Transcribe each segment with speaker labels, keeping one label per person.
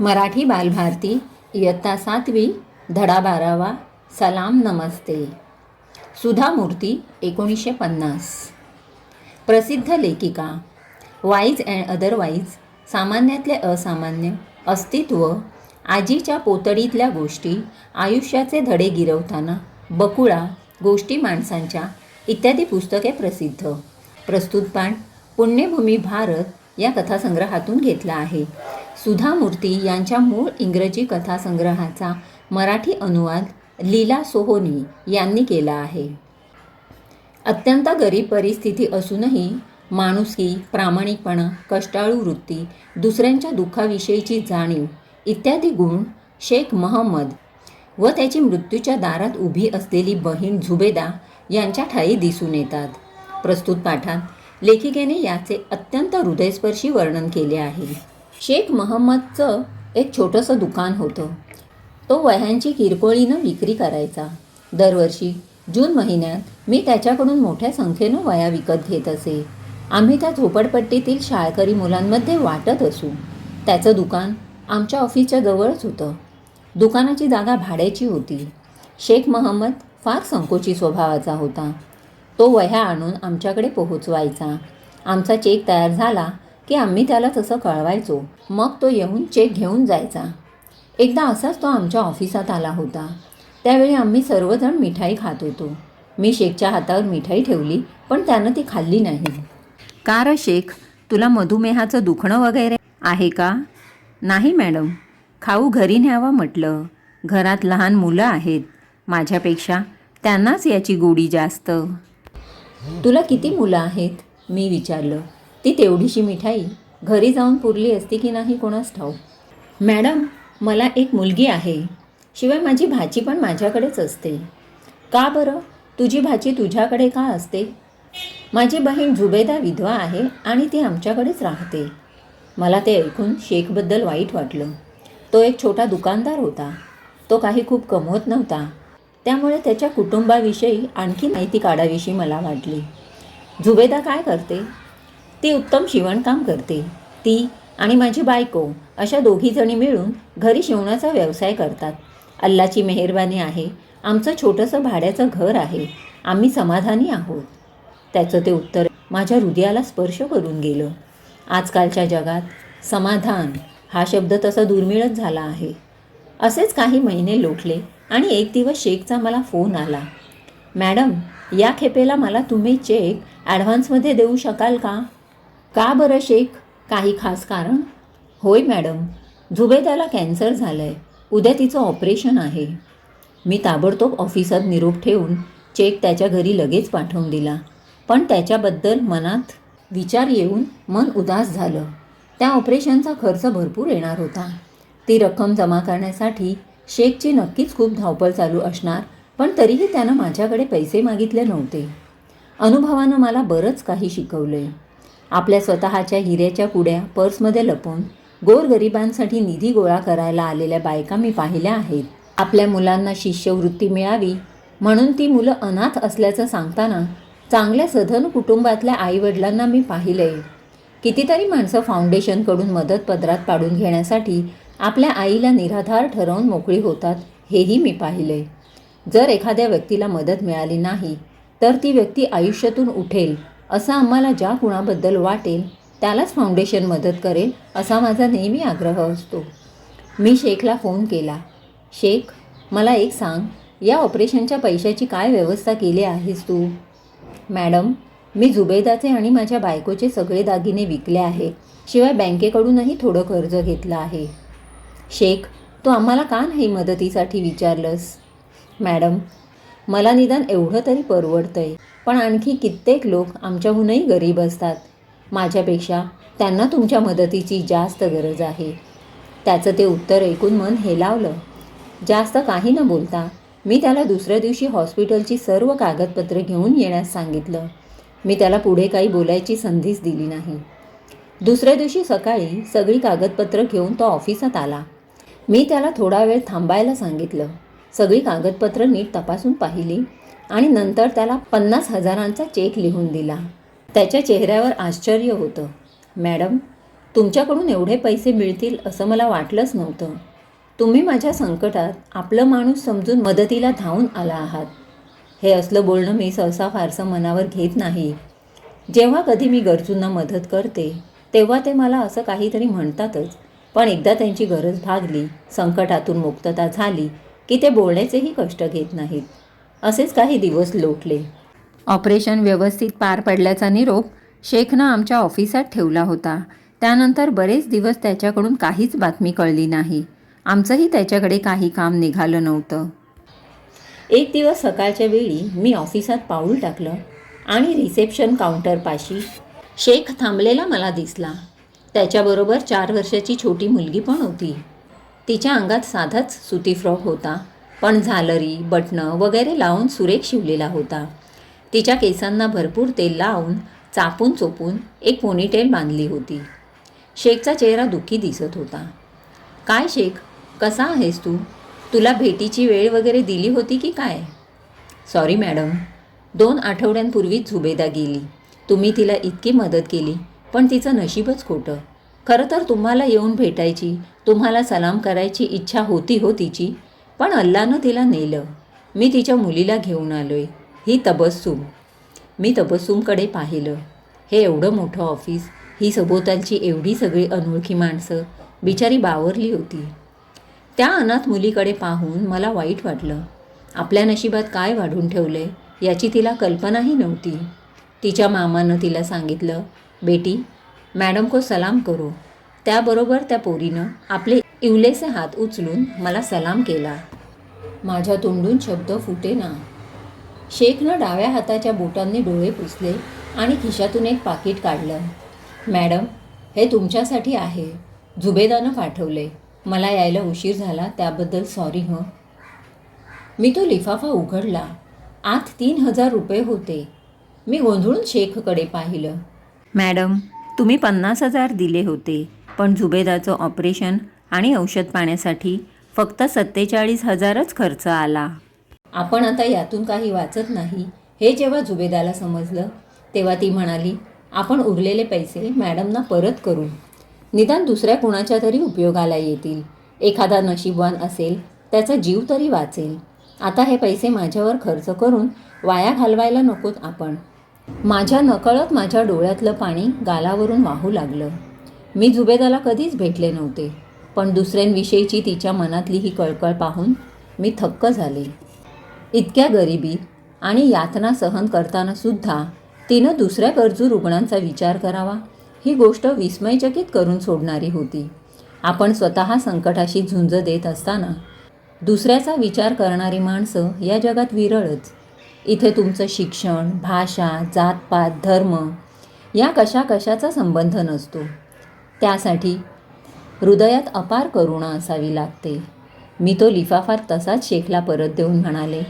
Speaker 1: मराठी बालभारती इयत्ता सातवी धडा बारावा सलाम नमस्ते. सुधा मूर्ती एकोणीसशे पन्नास. प्रसिद्ध लेखिका. वाईज अँड अदरवाईज सामान्यातले असामान्य अस्तित्व आजीच्या पोतडीतल्या गोष्टी आयुष्याचे धडे गिरवताना बकुळा गोष्टी माणसांच्या इत्यादी पुस्तके प्रसिद्ध. प्रस्तुतपाण पुण्यभूमी भारत या कथासंग्रहातून घेतला आहे. सुधा मूर्ती यांच्या मूळ इंग्रजी कथासंग्रहाचा मराठी अनुवाद लीला सोहोनी यांनी केला आहे. अत्यंत गरीब परिस्थिती असूनही माणुसकी प्रामाणिकपणा कष्टाळू वृत्ती दुसऱ्यांच्या दुःखाविषयीची जाणीव इत्यादी गुण शेख महम्मद व त्याची मृत्यूच्या दारात उभी असलेली बहीण झुबेदा यांच्या ठायी दिसून येतात. प्रस्तुत पाठात लेखिकेने याचे अत्यंत हृदयस्पर्शी वर्णन केले आहे. शेख महम्मदचं एक छोटंसं दुकान होतं. तो वह्यांची किरकोळीनं विक्री करायचा. दरवर्षी जून महिन्यात मी त्याच्याकडून मोठ्या संख्येनं वया विकत घेत असे. आम्ही त्या झोपडपट्टीतील शाळकरी मुलांमध्ये वाटत असू. त्याचं दुकान आमच्या ऑफिसच्या जवळच होतं. दुकानाची जागा भाड्याची होती. शेख महम्मद फार संकोची स्वभावाचा होता. तो वह्या आणून आमच्याकडे पोहोचवायचा. आमचा चेक तयार झाला की आम्ही त्याला तसं कळवायचो. मग तो येऊन चेक घेऊन जायचा. एकदा असाच तो आमच्या ऑफिसात आला होता. त्यावेळी आम्ही सर्वजण मिठाई खात होतो. मी शेखच्या हातावर मिठाई ठेवली पण त्यानं ती खाल्ली नाही. का र शेख? तुला मधुमेहाचं दुखणं वगैरे आहे का? नाही मॅडम. खाऊ घरी न्यावा म्हटलं. घरात लहान मुलं आहेत. माझ्यापेक्षा त्यांनाच याची गोडी जास्त. तुला किती मुलं आहेत? मी विचारलं. ती तेवढीशी मिठाई. घरी जाऊन पुरली असती की नाही कोणास ठाऊ मॅडम मला एक मुलगी आहे. शिवाय माझी भाची पण माझ्याकडेच असते. का बरं? तुझी भाची तुझ्याकडे का असते? माझी बहीण जुबेदा विधवा आहे आणि ती आमच्याकडेच राहते. मला ते ऐकून शेखबद्दल वाईट वाटलं. तो एक छोटा दुकानदार होता. तो काही खूप कमवत नव्हता. त्यामुळे त्याच्या कुटुंबाविषयी आणखी माहिती काढावीशी मला वाटली. जुबेदा काय करते? ती उत्तम शिवणकाम करते. ती आणि माझी बायको अशा दोघीजणी मिळून घरी शिवणाचा व्यवसाय करतात. अल्लाची मेहरबानी आहे. आमचं छोटंसं भाड्याचं घर आहे. आम्ही समाधानी आहोत. त्याचं ते उत्तर माझ्या हृदयाला स्पर्श करून गेलं. आजकालच्या जगात समाधान हा शब्द तसा दुर्मिळच झाला आहे. असेच काही महिने लोटले आणि एक दिवस शेखचा मला फोन आला. मॅडम या खेपेला मला तुम्ही चेक ॲडव्हान्समध्ये देऊ शकाल का? का बरं शेख? काही खास कारण? होय मॅडम झुबेदाला कॅन्सर झालं आहे उद्या तिचं ऑपरेशन आहे. मी ताबडतोब ऑफिसात निरोप ठेवून चेक त्याच्या घरी लगेच पाठवून दिला. पण त्याच्याबद्दल मनात विचार येऊन मन उदास झालं. त्या ऑपरेशनचा खर्च भरपूर येणार होता. ती रक्कम जमा करण्यासाठी शेखची नक्कीच खूप धावपळ चालू असणार पण तरीही त्यानं माझ्याकडे पैसे मागितले नव्हते. अनुभवानं मला बरंच काही शिकवलं आपल्या स्वतःच्या हिऱ्याच्या पुड्या पर्समध्ये लपवून गोरगरिबांसाठी निधी गोळा करायला आलेल्या बायका मी पाहिल्या आहेत. आपल्या मुलांना शिष्यवृत्ती मिळावी म्हणून ती मुलं अनाथ असल्याचं सांगताना चांगल्या सधन कुटुंबातल्या आईवडिलांना मी पाहिलंय. कितीतरी माणसं फाउंडेशनकडून मदत पदरात पाडून घेण्यासाठी आपल्या आईला निराधार ठरवून मोकळी होतात हेही मी पाहिले जर एखाद्या व्यक्तीला मदत मिळाली नाही तर ती व्यक्ती आयुष्यातून उठेल असं आम्हाला ज्या कुणाबद्दल वाटेल त्यालाच फाउंडेशन मदत करेल असा माझा नेहमी आग्रह असतो. मी शेखला फोन केला. शेख मला एक सांग या ऑपरेशनच्या पैशाची काय व्यवस्था केली आहेस तू? मॅडम मी जुबेदाचे आणि माझ्या बायकोचे सगळे दागिने विकले आहेत शिवाय बँकेकडूनही थोडं कर्ज घेतलं आहे. शेख तू आम्हाला का नाही मदतीसाठी विचारलंस? मॅडम मला निदान एवढं तरी परवडतंय. पण आणखी कित्येक लोक आमच्याहूनही गरीब असतात. माझ्यापेक्षा त्यांना तुमच्या मदतीची जास्त गरज आहे. त्याचं ते उत्तर ऐकून मन हेलावलं. जास्त काही न बोलता मी त्याला दुसऱ्या दिवशी हॉस्पिटलची सर्व कागदपत्रे घेऊन येण्यास सांगितलं. मी त्याला पुढे काही बोलायची संधीच दिली नाही. दुसऱ्या दिवशी सकाळी सगळी कागदपत्रं घेऊन तो ऑफिसात आला. मी त्याला थोडा वेळ थांबायला सांगितलं. सगळी कागदपत्रं नीट तपासून पाहिली आणि नंतर त्याला पन्नास हजारांचा चेक लिहून दिला. त्याच्या चेहऱ्यावर आश्चर्य होतं. मॅडम तुमच्याकडून एवढे पैसे मिळतील असं मला वाटलंच नव्हतं. तुम्ही माझ्या संकटात आपलं माणूस समजून मदतीला धावून आला आहात. हे असलं बोलणं मी सहसा फारसं मनावर घेत नाही. जेव्हा कधी मी गरजूंना मदत करते तेव्हा ते मला असं काहीतरी म्हणतातच. पण एकदा त्यांची गरज भागली संकटातून मुक्तता झाली की ते बोलण्याचेही कष्ट घेत नाहीत. असेच काही दिवस लोटले. ऑपरेशन व्यवस्थित पार पडल्याचा निरोप शेखनं आमच्या ऑफिसात ठेवला होता. त्यानंतर बरेच दिवस त्याच्याकडून काहीच बातमी कळली नाही. आमचंही त्याच्याकडे काही काम निघालं नव्हतं. एक दिवस सकाळच्या वेळी मी ऑफिसात पाऊल टाकलं आणि रिसेप्शन काउंटरपाशी शेख थांबलेला मला दिसला. त्याच्याबरोबर चार वर्षाची छोटी मुलगी पण होती. तिच्या अंगात साधाच सुती फ्रॉक होता. पण झालरी बटणं वगैरे लावून सुरेख शिवलेला होता. तिच्या केसांना भरपूर तेल लावून चापून चोपून एक पोनीटेल बांधली होती. शेखचा चेहरा दुःखी दिसत होता. काय शेख? कसा आहेस तू? तुला भेटीची वेळ वगैरे दिली होती की काय? सॉरी मॅडम दोन आठवड्यांपूर्वीच झुबेदा गेली. तुम्ही तिला इतकी मदत केली पण तिचं नशीबच खोटं. खरं तर तुम्हाला येऊन भेटायची तुम्हाला सलाम करायची इच्छा होती हो तिची पण अल्लानं तिला नेलं. मी तिच्या मुलीला घेऊन आलो आहे ही तबस्सूम. मी तबस्सूमकडे पाहिलं. हे एवढं मोठं ऑफिस ही सभोवतालची एवढी सगळी अनोळखी माणसं बिचारी बावरली होती. त्या अनाथ मुलीकडे पाहून मला वाईट वाटलं. आपल्या नशिबात काय वाढून ठेवलं आहे याची तिला कल्पनाही नव्हती. तिच्या मामानं तिला सांगितलं बेटी मॅडम को सलाम करो. त्याबरोबर त्या पोरीनं आपले इवलेसे हात उचलून मला सलाम केला. माझ्या तोंडून शब्द फुटे ना शेखनं डाव्या हाताच्या बोटांनी डोळे पुसले आणि खिशातून एक पाकिट काढलं. मॅडम हे तुमच्यासाठी आहे झुबेदानं पाठवले. मला यायला उशीर झाला त्याबद्दल सॉरी हं. मी तो लिफाफा उघडला. आत तीन हजार रुपये होते. मी गोंधळून शेखकडे पाहिलं. मॅडम तुम्ही पन्नास हजार दिले होते. पण जुबेदाचं ऑपरेशन आणि औषध पाण्यासाठी फक्त सत्तेचाळीस हजारच खर्च आला. आपण आता यातून काही वाचत नाही. हे जेव्हा जुबेदाला समजलं तेव्हा ती म्हणाली आपण उरलेले पैसे मॅडमना परत करू निदान दुसऱ्या कुणाच्या तरी उपयोगाला येतील. एखादा नशीबवान असेल त्याचा जीव तरी वाचेल. आता हे पैसे माझ्यावर खर्च करून वाया घालवायला नकोत आपण. माझ्या नकळत माझ्या डोळ्यातलं पाणी गालावरून वाहू लागलं. मी झुबेदाला कधीच भेटले नव्हते पण दुसऱ्यांविषयीची तिच्या मनातली ही कळकळ पाहून मी थक्क झाले. इतक्या गरिबी आणि यातना सहन करताना सुद्धा तिनं दुसऱ्या गरजू रुग्णांचा विचार करावा ही गोष्ट विस्मयचकित करून सोडणारी होती. आपण स्वतः संकटाशी झुंज देत असताना दुसऱ्याचा विचार करणारी माणसं या जगात विरळच. इथे तुमचं शिक्षण भाषा जातपात धर्म या कशा कशाचा संबंध नसतो. त्यासाठी हृदयात अपार करुणा असावी लागते. मी तो लिफाफार तसाच शेखला परत देऊन म्हणाले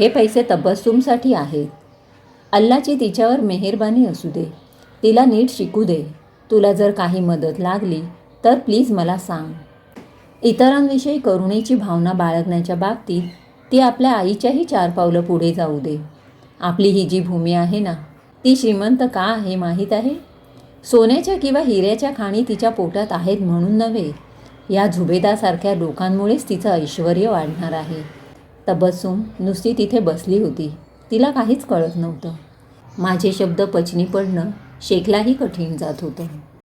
Speaker 1: हे पैसे तबस्सुमसाठी आहेत. अल्लाची तिच्यावर मेहरबानी असू दे. तिला नीट शिकू दे. तुला जर काही मदत लागली तर प्लीज मला सांग. इतरांविषयी करुणेची भावना बाळगण्याच्या बाबतीत ती आपल्या आईच्याही चार पावलं पुढे जाऊ दे. आपली ही जी भूमी आहे ना ती श्रीमंत का आहे माहीत आहे? सोन्याच्या किंवा हिऱ्याच्या खाणी तिच्या पोटात आहेत म्हणून नव्हे. या झुबेदासारख्या लोकांमुळेच तिचं ऐश्वर वाढणार आहे. तबस्सुम नुसती तिथे बसली होती. तिला काहीच कळत नव्हतं. माझे शब्द पचनी पडणं शेखलाही कठीण जात होतं.